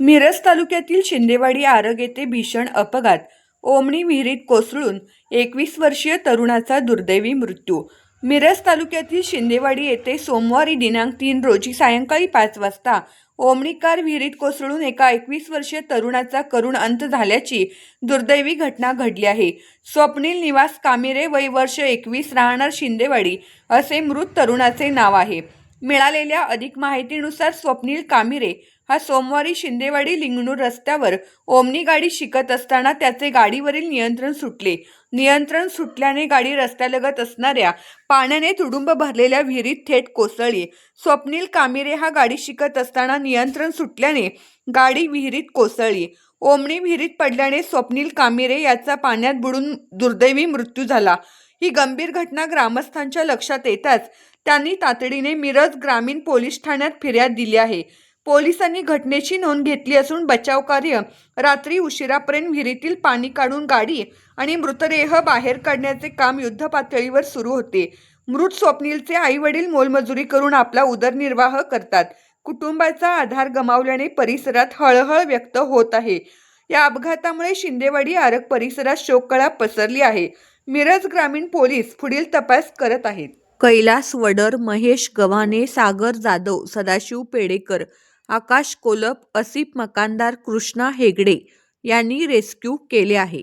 मिरज तालुक्यातील शिंदेवाडी आरग येथे भीषण अपघात. ओमणी विहिरीत कोसळून एकवीस वर्षीय तरुणाचा दुर्दैवी मृत्यू. मिरज तालुक्यातील शिंदेवाडी येथे सोमवारी दिनांक तीन रोजी सायंकाळी पाच वाजता ओमणी कार विहिरीत कोसळून एका एकवीस वर्षीय तरुणाचा करुण अंत झाल्याची दुर्दैवी घटना घडली आहे. स्वप्नील निवास कामिरे वय वर्ष एकवीस राहणार शिंदेवाडी असे मृत तरुणाचे नाव आहे. मिळालेल्या अधिक माहितीनुसार स्वप्नील कामिरे हा सोमवारी शिंदेवाडी लिंगणूर रस्त्यावर ओमनी गाडी शिकत असताना त्याचे गाडीवरील नियंत्रण सुटले. नियंत्रण सुटल्याने गाडी रस्त्यालगत असणाऱ्या पाण्याने तुडुंब भरलेल्या विहिरीत थेट कोसळली. स्वप्नील कामिरे हा गाडी शिकत असताना नियंत्रण सुटल्याने गाडी विहिरीत कोसळली. ओमणी विहिरीत पडल्याने स्वप्नील कामिरे याचा पाण्यात बुडून दुर्दैवी मृत्यू झाला. ही गंभीर घटना ग्रामस्थांच्या लक्षात येताच त्यांनी तातडीने मिरज ग्रामीण पोलीस ठाण्यात फिर्याद दिली आहे. पोलिसांनी घटनेची नोंद घेतली असून बचाव कार्य रात्री उशिरापर्यंत विहिरीतील पाणी काढून गाडी आणि मृतदेह बाहेर काढण्याचे काम युद्धपातळीवर सुरू होते. मृत स्वप्नीलचे आई वडील मोलमजुरी करून आपला उदरनिर्वाह करतात. कुटुंबाचा आधार गमावल्याने परिसरात हळहळ व्यक्त होत आहे. या अपघातामुळे शिंदेवाडी आरग परिसरात शोककळा पसरली आहे. मिरज ग्रामीण पोलीस पुढील तपास करत आहेत. कैलास वडर महेश गव्हाणे सागर जाधव सदाशिव पेडेकर आकाश कोलप असिफ मकानदार कृष्णा हेगडे यांनी रेस्क्यू केले आहे.